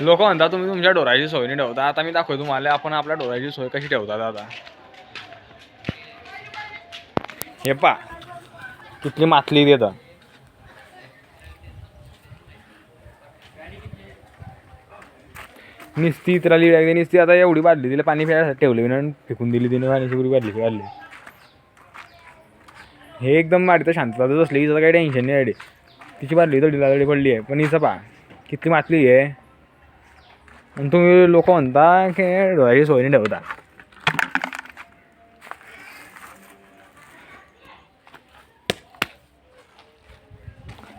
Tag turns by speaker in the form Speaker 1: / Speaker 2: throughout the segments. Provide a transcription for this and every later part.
Speaker 1: लोक म्हणतात तुम्ही तुमच्या डोराची सोय नाही ठेवता. आता मी दाखवतो तुम्हाला आपण आपल्या डोराची सोय कशी ठेवतात आता. हे पा कितली मातली देतं निस्ती इतराली लागली निस्ती आता एवढी बादली तिला पाणी प्यायला ठेवलं विना फेकून दिली तिने पाण्याची पुरी बादली काढली हे एकदम माडी तर शांतता असली हिचं काही टेन्शन नाही अडे तिची बादली तडीला तडी पडली आहे. पण हिचं पा किती मातली आहे. आणि तुम्ही लोक म्हणता की डोळ्याची सोय नाही ठेवता.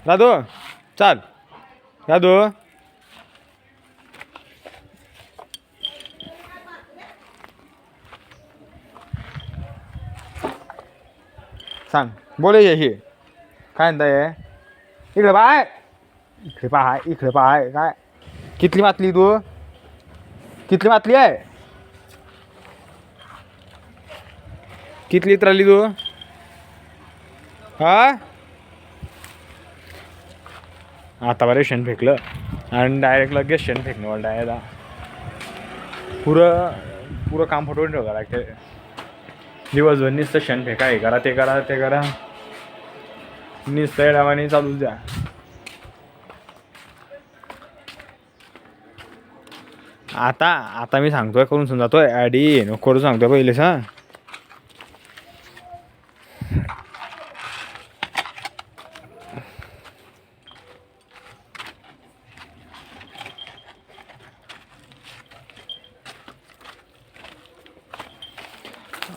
Speaker 1: दादू चाल. दादू. सांग बोले हे. काय म्हणताय इकडे पाय. इकडे पाय इकडे पाय. काय? कितली मातली तू? कितली मातली आहे? कितली इतराली तू? हा? आता बरे शेण फेकलं आणि डायरेक्ट लगेच शेण फेकणं मला डायरेक्ट पुरं पुरं काम फटवून ठेवलं लागते दिवसभर नुसतं शेण फेका हे करा ते करा ते करा. नुसतं येडावानी चालूच द्या. आता आता मी सांगतोय करून समजातोय ॲडी नको करून सांगतोय पहिलेच हां.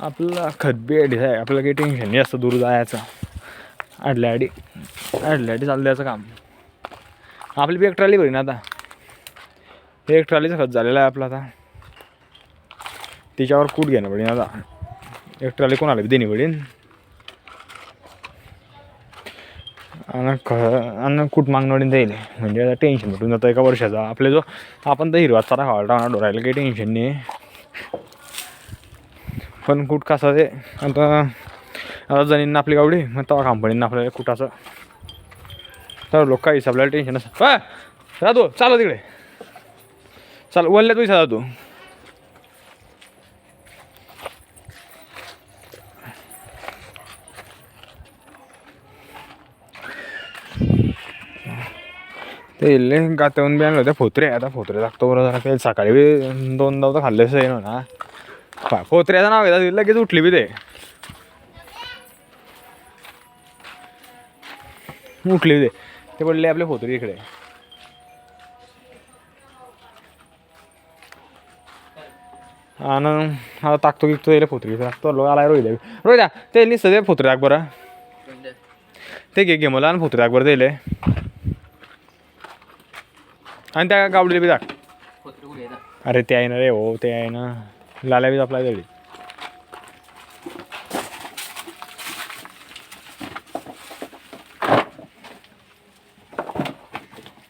Speaker 1: आपला खतबी ॲडी आहे आपल्याला काही टेन्शन नाही असतं दूर जायचं. आडल्या ॲडी आडल्या अडी चालू द्यायचं काम. आपली बी एक बरी ना आता. हे एक ट्रॉलीचा खत झालेलं आहे आपलं आता. तिच्यावर कूट घेणं पडेल आता. एक ट्रॉली कोणाला बी देणी पडेल. आणि ख आणि कूट मागणं पडेल जाईल म्हणजे आता टेन्शन भेटून जातं एका वर्षाचा. आपले जो आपण तर हिरवा चारा खावा टाकणार डोरायला काही टेन्शन नाही पण कुठ कसं ते आता आता जणींना आपली गावडी मग तेव्हा कंपनीनं आपल्याला कुटाचं. तर लोक काहीच आपल्याला टेन्शन असं हा राहतो चालू तिकडे. चल वल्ल्यात तुझी जातो तू. ते इल्ले गातवून बी आणलं होते फोत्रे. आता फोत्रे लागतो बरं जरा ते सकाळी बी दोन दाव तर असं आहे ना. पा फोत्र्याचं नाव घेतात लगेच उठली बी ते. उठली बी ते. ते पडले आपले फोत्रे इकडे. आणि आता टाकतो की तो फोत्री टाकतो लो आलाय रोहित रोहित्या ते निसतं ते फोत्रे टाक बरं ते घे घे मला आणि फोत्रे टाक बरं दिले आणि त्या गावडीला बी टाक अरे ते आहे ना रे हो ते आहे ना लाल्या बी आपला तरी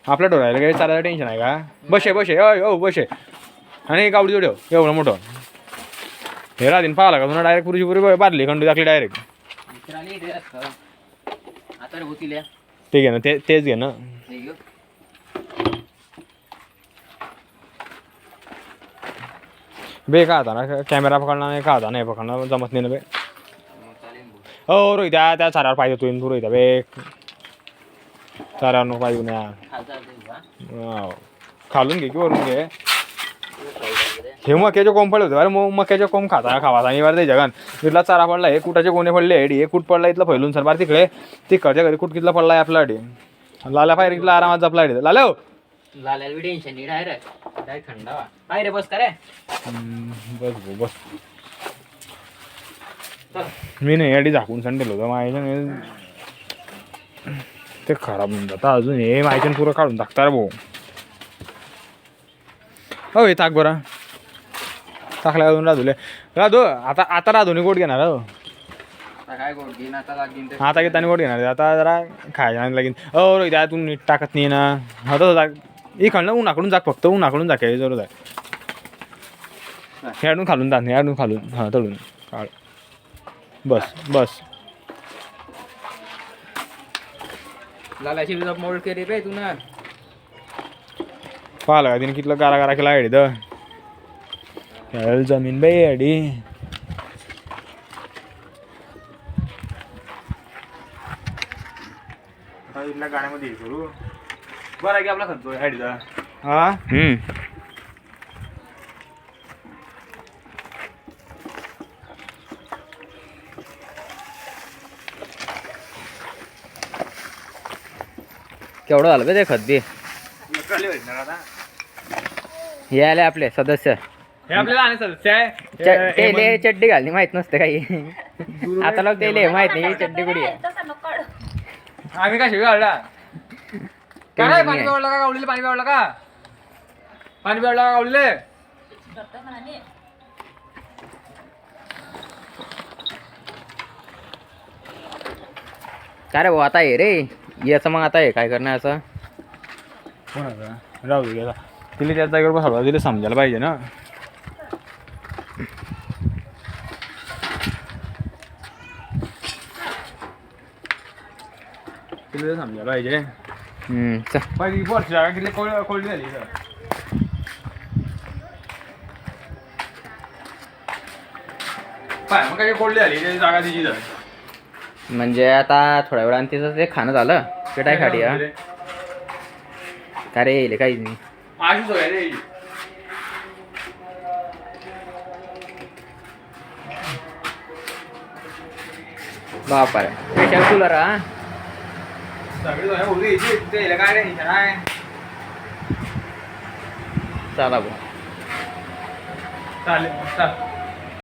Speaker 1: आपल्या डोळ्याला काही चालायला टेन्शन आहे का बसे बसे हो बसे आणि गावडी जोड ठेव एवढं मोठं. हे राहतीन पाहिला का? तुला डायरेक्ट पुरीची पुरी बादली खंडू टाकली डायरेक्ट ते घे ना ते तेच घे ना. बे का आता ना? कॅमेरा पकडणार नाही का आता नाही पकडणार? जमत नाही ना बे. हो रोहित त्या त्या चारावर पाहिजे तू तू रोहित बे. चारावर नको पाहिजे ना. वाव. खालून घे की वरून घे. हे मक्याचे कोंब पडले होते. अरे मग मक्याचे कोंब खाता खावा वर ते जगन. इथला चारा पडला हे कुटाचे कोणे पडले. हेडी हे कुठ पडला इथला फैलून. सर बार तिकडे. तिकडच्या घरी कुठ कितला पडला आपला अडी लाल्या पायरी इथला आरामात जपला अडी लाल्या हो.
Speaker 2: लाल्याला टेन्शन नाही डायरेक्ट डायरेक्ट थंडावा काय रे बस करे
Speaker 1: हम्म, बस भाऊ बस. मी नाही अडी झाकून संडेल होतं. माझ्या ते खराब होऊन जातं. अजून हे माहिती पुरं काढून टाकता रे भाऊ. हो हे टाक बरं. टाकल्या अजून राधुले राधू आता आता राधूने गोड घेणार हो.
Speaker 2: आता आता ते.
Speaker 1: आता घेताना गोड घेणार आता जरा खायला लागेल हो रो त्यातून नीट टाकत नाही ना. हा तर जाग इकडनं उन्हाकडून जाग फक्त उन्हाकडून जाग काय जरूर आहे ह्याडून खालून जात नाही ह्याडून खालून. हां तळून. काढ. बस बस.
Speaker 2: लाल्याची मोड केली रे तू ना
Speaker 1: पाहिलं का तिने कितलं गारा गारा केला आयडी तर खेळ जमीन बाई आयडी गाड्यामध्ये हे करू. बरं आहे की आपला खर्च हा?
Speaker 2: हम्म. केवढं झालं बे ते खत बी
Speaker 1: कळले पाहिजे ना आता.
Speaker 2: हे आले आपले सदस्य.
Speaker 1: हे आपल्याला आणि सदस्य आहे.
Speaker 2: च-
Speaker 1: हे-
Speaker 2: ते ले चड्डी घालली माहीत नसतं काही. आता लोक ते ले माहीत नाही चड्डी कुठे आहे?
Speaker 1: आम्ही काय शिवी काढला काय रे, पाणी पिवडलं का गावलीले पाणी पिवडलं का? पाणी पिवडलं का गावलीले
Speaker 2: काय रे भाऊ आता ये रे. याचं मग आता आहे काय करणार असं
Speaker 1: कोणाचा? राहू दे गेला. तिला त्या जागेवर बसवला तिला समजायला पाहिजे ना. तिला समजायला पाहिजे. पहिली वर्ष जागा किती कोळ कोळी झाली. पाय मग काय झाली जागा तिची
Speaker 2: म्हणजे आता थोड्या वेळाने तिचं ते खाणं झालं. पेटाय खाडी हा. काय रे येईल काहीच नाही
Speaker 1: अशीच होय रे ही.
Speaker 2: बापा रे प्रेशर कूलर हा
Speaker 1: सगळी होय, होती हिची. ते हिला काय टेन्शन आहे
Speaker 2: चला भाऊ
Speaker 1: चालेल चल